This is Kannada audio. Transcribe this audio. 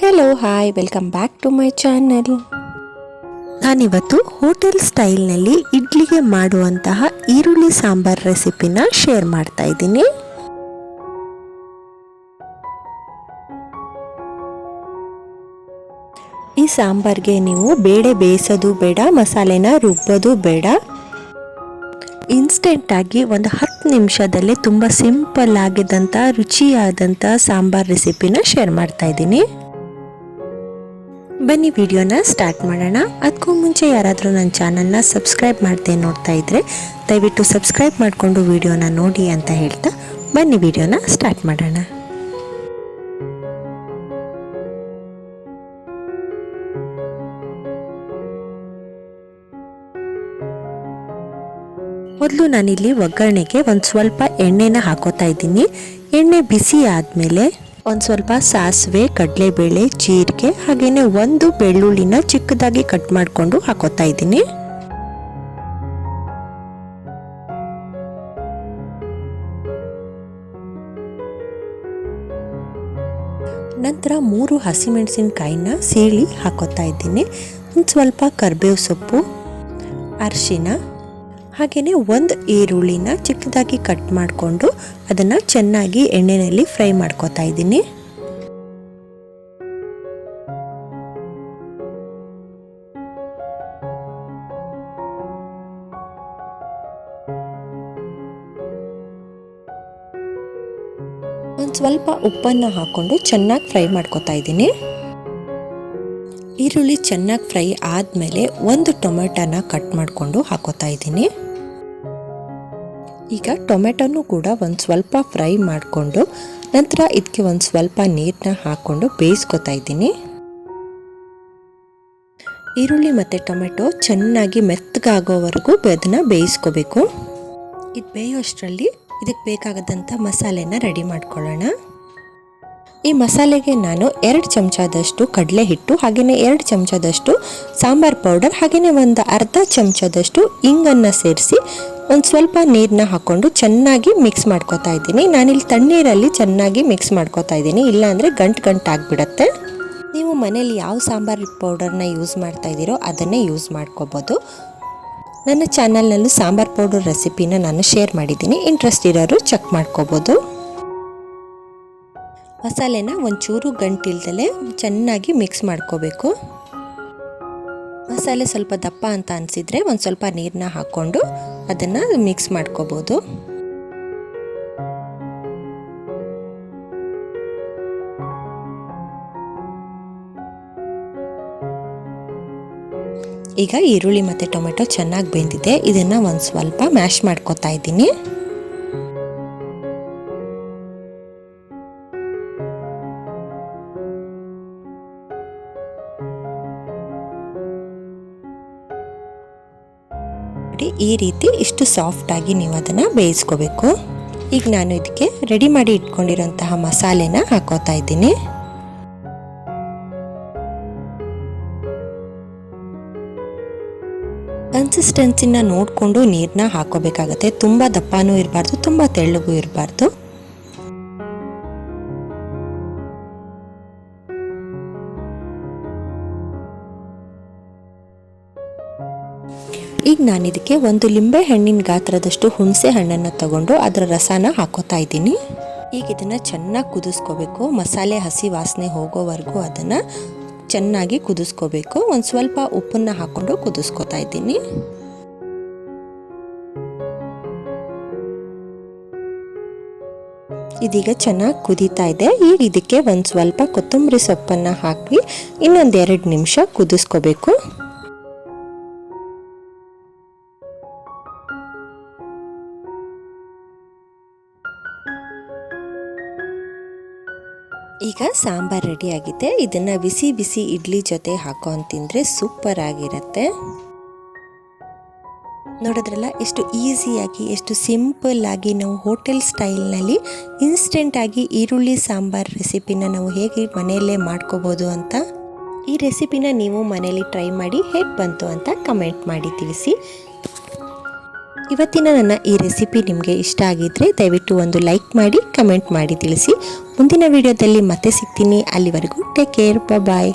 Hello hi welcome back to my channel ನಾನಿವತ್ತು ಹೋಟೆಲ್ ಸ್ಟೈಲ್ನಲ್ಲಿ ಇಡ್ಲಿಗೆ ಮಾಡುವಂತಹ ಈರುಳ್ಳಿ ಸಾಂಬಾರ್ ರೆಸಿಪಿನ ಶೇರ್ ಮಾಡ್ತಾ ಇದ್ದೀನಿ. ಈ ಸಾಂಬಾರ್ಗೆ ನೀವು ಬೇಳೆ ಬೇಯಿಸೋದು ಬೇಡ, ಮಸಾಲೆನ ರುಬ್ಬೋದು ಬೇಡ. ಇನ್ಸ್ಟೆಂಟಾಗಿ ಒಂದು ಹತ್ತು ನಿಮಿಷದಲ್ಲೇ ತುಂಬ ಸಿಂಪಲ್ ಆಗಿದ್ದಂಥ ರುಚಿಯಾದಂಥ ಸಾಂಬಾರ್ ರೆಸಿಪಿನ ಶೇರ್ ಮಾಡ್ತಾ ಇದ್ದೀನಿ. ಬನ್ನಿ ವಿಡಿಯೋನ ಸ್ಟಾರ್ಟ್ ಮಾಡೋಣ. ಅದಕ್ಕೂ ಮುಂಚೆ ಯಾರಾದರೂ ನನ್ನ ಚಾನಲ್ನ ಸಬ್ಸ್ಕ್ರೈಬ್ ಮಾಡದೆ ನೋಡ್ತಾ ಇದ್ದರೆ ದಯವಿಟ್ಟು ಸಬ್ಸ್ಕ್ರೈಬ್ ಮಾಡಿಕೊಂಡು ವಿಡಿಯೋನ ನೋಡಿ ಅಂತ ಹೇಳ್ತಾ ಬನ್ನಿ ವಿಡಿಯೋನ ಸ್ಟಾರ್ಟ್ ಮಾಡೋಣ. ಮೊದಲು ನಾನಿಲ್ಲಿ ಒಗ್ಗರಣೆಗೆ ಒಂದು ಸ್ವಲ್ಪ ಎಣ್ಣೆನ ಹಾಕೋತಾ ಇದ್ದೀನಿ. ಎಣ್ಣೆ ಬಿಸಿ ಆದಮೇಲೆ ಒಂದು ಸ್ವಲ್ಪ ಸಾಸಿವೆ, ಕಡಲೆಬೇಳೆ, ಜೀರಿಗೆ ಹಾಗೆಯೇ ಒಂದು ಬೆಳ್ಳುಳ್ಳಿನ ಚಿಕ್ಕದಾಗಿ ಕಟ್ ಮಾಡಿಕೊಂಡು ಹಾಕೋತಾ ಇದ್ದೀನಿ. ನಂತರ ಮೂರು ಹಸಿಮೆಣಸಿನಕಾಯಿನ ಸೀಳಿ ಹಾಕೋತಾ ಇದ್ದೀನಿ. ಒಂದು ಸ್ವಲ್ಪ ಕರ್ಬೇವು ಸೊಪ್ಪು, ಅರಿಶಿನ ಹಾಗೆಯೇ ಒಂದು ಈರುಳ್ಳಿನ ಚಿಕ್ಕದಾಗಿ ಕಟ್ ಮಾಡಿಕೊಂಡು ಅದನ್ನು ಚೆನ್ನಾಗಿ ಎಣ್ಣೆಯಲ್ಲಿ ಫ್ರೈ ಮಾಡ್ಕೊತಾ ಇದ್ದೀನಿ. ಒಂದು ಸ್ವಲ್ಪ ಉಪ್ಪನ್ನು ಹಾಕ್ಕೊಂಡು ಚೆನ್ನಾಗಿ ಫ್ರೈ ಮಾಡ್ಕೋತಾ ಇದ್ದೀನಿ. ಈರುಳ್ಳಿ ಚೆನ್ನಾಗಿ ಫ್ರೈ ಆದಮೇಲೆ ಒಂದು ಟೊಮೆಟೊನ ಕಟ್ ಮಾಡಿಕೊಂಡು ಹಾಕೋತಾ ಇದ್ದೀನಿ. ಈಗ ಟೊಮೆಟೊನು ಕೂಡ ಒಂದು ಸ್ವಲ್ಪ ಫ್ರೈ ಮಾಡಿಕೊಂಡು ನಂತರ ಇದಕ್ಕೆ ಒಂದು ಸ್ವಲ್ಪ ನೀರನ್ನ ಹಾಕ್ಕೊಂಡು ಬೇಯಿಸ್ಕೊತಾ ಇದ್ದೀನಿ. ಈರುಳ್ಳಿ ಮತ್ತು ಟೊಮೆಟೊ ಚೆನ್ನಾಗಿ ಮೆತ್ತಗಾಗೋವರೆಗೂ ಅದನ್ನು ಬೇಯಿಸ್ಕೋಬೇಕು. ಇದು ಬೇಯೋಷ್ಟರಲ್ಲಿ ಇದಕ್ಕೆ ಬೇಕಾಗದಂಥ ಮಸಾಲೆನ ರೆಡಿ ಮಾಡ್ಕೊಳ್ಳೋಣ. ಈ ಮಸಾಲೆಗೆ ನಾನು ಎರಡು ಚಮಚದಷ್ಟು ಕಡಲೆ ಹಿಟ್ಟು ಹಾಗೆಯೇ ಎರಡು ಚಮಚದಷ್ಟು ಸಾಂಬಾರ್ ಪೌಡರ್ ಹಾಗೆಯೇ ಒಂದು ಅರ್ಧ ಚಮಚದಷ್ಟು ಇಂಗನ್ನು ಸೇರಿಸಿ ಒಂದು ಸ್ವಲ್ಪ ನೀರನ್ನ ಹಾಕ್ಕೊಂಡು ಚೆನ್ನಾಗಿ ಮಿಕ್ಸ್ ಮಾಡ್ಕೊತಾ ಇದ್ದೀನಿ. ನಾನಿಲ್ಲಿ ತಣ್ಣೀರಲ್ಲಿ ಚೆನ್ನಾಗಿ ಮಿಕ್ಸ್ ಮಾಡ್ಕೊತಾ ಇದ್ದೀನಿ. ಇಲ್ಲಾಂದರೆ ಗಂಟು ಗಂಟು ಆಗಿಬಿಡತ್ತೆ. ನೀವು ಮನೇಲಿ ಯಾವ ಸಾಂಬಾರ್ ಪೌಡರ್ನ ಯೂಸ್ ಮಾಡ್ತಾ ಇದ್ದೀರೋ ಅದನ್ನೇ ಯೂಸ್ ಮಾಡ್ಕೋಬೋದು. ನನ್ನ ಚಾನಲ್ನಲ್ಲೂ ಸಾಂಬಾರ್ ಪೌಡರ್ ರೆಸಿಪಿನ ನಾನು ಶೇರ್ ಮಾಡಿದ್ದೀನಿ. ಇಂಟ್ರೆಸ್ಟ್ ಇರೋರು ಚೆಕ್ ಮಾಡ್ಕೋಬೋದು. ಮಸಾಲೆನ ಒಂಚೂರು ಗಂಟಿಲ್ದಲೆ ಚೆನ್ನಾಗಿ ಮಿಕ್ಸ್ ಮಾಡ್ಕೋಬೇಕು. ಮಸಾಲೆ ಸ್ವಲ್ಪ ದಪ್ಪ ಅಂತ ಅನಿಸಿದರೆ ಒಂದು ಸ್ವಲ್ಪ ನೀರನ್ನ ಹಾಕ್ಕೊಂಡು ಅದನ್ನು ಮಿಕ್ಸ್ ಮಾಡ್ಕೋಬೋದು. ಈಗ ಈರುಳ್ಳಿ ಮತ್ತು ಟೊಮೆಟೊ ಚೆನ್ನಾಗಿ ಬೆಂದಿದೆ. ಇದನ್ನು ಒಂದು ಸ್ವಲ್ಪ ಮ್ಯಾಶ್ ಮಾಡ್ಕೋತಾ ಇದ್ದೀನಿ. ಈ ರೀತಿ ಇಷ್ಟು ಸಾಫ್ಟಾಗಿ ನೀವು ಅದನ್ನು ಬೇಯಿಸ್ಕೋಬೇಕು. ಈಗ ನಾನು ಇದಕ್ಕೆ ರೆಡಿ ಮಾಡಿ ಇಟ್ಕೊಂಡಿರೋಂತಹ ಮಸಾಲೆನ ಹಾಕೋತಾ ಇದ್ದೀನಿ. ಕನ್ಸಿಸ್ಟೆನ್ಸಿನ ನೋಡಿಕೊಂಡು ನೀರನ್ನ ಹಾಕೋಬೇಕಾಗತ್ತೆ. ತುಂಬ ದಪ್ಪನೂ ಇರಬಾರ್ದು, ತುಂಬ ತೆಳ್ಳಗೂ ಇರಬಾರ್ದು. ಈಗ ನಾನು ಇದಕ್ಕೆ ಒಂದು ಲಿಂಬೆ ಹಣ್ಣಿನ ಗಾತ್ರದಷ್ಟು ಹುಣಸೆ ಹಣ್ಣನ್ನು ತಗೊಂಡು ಅದರ ರಸನ ಹಾಕೋತಾ ಇದ್ದೀನಿ. ಈಗ ಇದನ್ನು ಚೆನ್ನಾಗಿ ಕುದಿಸ್ಕೋಬೇಕು. ಮಸಾಲೆ, ಹಸಿ ವಾಸನೆ ಹೋಗೋವರೆಗೂ ಅದನ್ನು ಚೆನ್ನಾಗಿ ಕುದಿಸ್ಕೋಬೇಕು. ಒಂದು ಸ್ವಲ್ಪ ಉಪ್ಪನ್ನು ಹಾಕ್ಕೊಂಡು ಕುದಿಸ್ಕೋತಾ ಇದ್ದೀನಿ. ಇದೀಗ ಚೆನ್ನಾಗಿ ಕುದೀತಾ ಇದೆ. ಈಗ ಇದಕ್ಕೆ ಒಂದು ಸ್ವಲ್ಪ ಕೊತ್ತಂಬರಿ ಸೊಪ್ಪನ್ನು ಹಾಕಿ ಇನ್ನೊಂದು ಎರಡು ನಿಮಿಷ ಕುದಿಸ್ಕೋಬೇಕು. ಈಗ ಸಾಂಬಾರ್ ರೆಡಿ ಆಗಿದೆ. ಇದನ್ನು ಬಿಸಿ ಬಿಸಿ ಇಡ್ಲಿ ಜೊತೆ ಹಾಕೊಂಡು ತಿಂದರೆ ಸೂಪರ್ ಆಗಿರುತ್ತೆ. ನೋಡಿದ್ರಲ್ಲ, ಎಷ್ಟು ಈಸಿಯಾಗಿ ಎಷ್ಟು ಸಿಂಪಲ್ ಆಗಿ ನಾವು ಹೋಟೆಲ್ ಸ್ಟೈಲ್ನಲ್ಲಿ ಇನ್ಸ್ಟೆಂಟಾಗಿ ಈರುಳ್ಳಿ ಸಾಂಬಾರ್ ರೆಸಿಪಿನ ನಾವು ಹೇಗೆ ಮನೆಯಲ್ಲೇ ಮಾಡ್ಕೋಬೋದು ಅಂತ ಈ ರೆಸಿಪಿನ ನೀವು ಮನೇಲಿ ಟ್ರೈ ಮಾಡಿ, ಹೇಗೆ ಬಂತು ಅಂತ ಕಮೆಂಟ್ ಮಾಡಿ ತಿಳಿಸಿ. ಇವತ್ತಿನ ನನ್ನ ಈ ರೆಸಿಪಿ ನಿಮಗೆ ಇಷ್ಟ ಆಗಿದ್ದರೆ ದಯವಿಟ್ಟು ಒಂದು ಲೈಕ್ ಮಾಡಿ, ಕಮೆಂಟ್ ಮಾಡಿ ತಿಳಿಸಿ. ಮುಂದಿನ ವಿಡಿಯೋದಲ್ಲಿ ಮತ್ತೆ ಸಿಗ್ತೀನಿ. ಅಲ್ಲಿವರೆಗೂ ಟೇಕ್ ಕೇರ್. ಬಾಯ್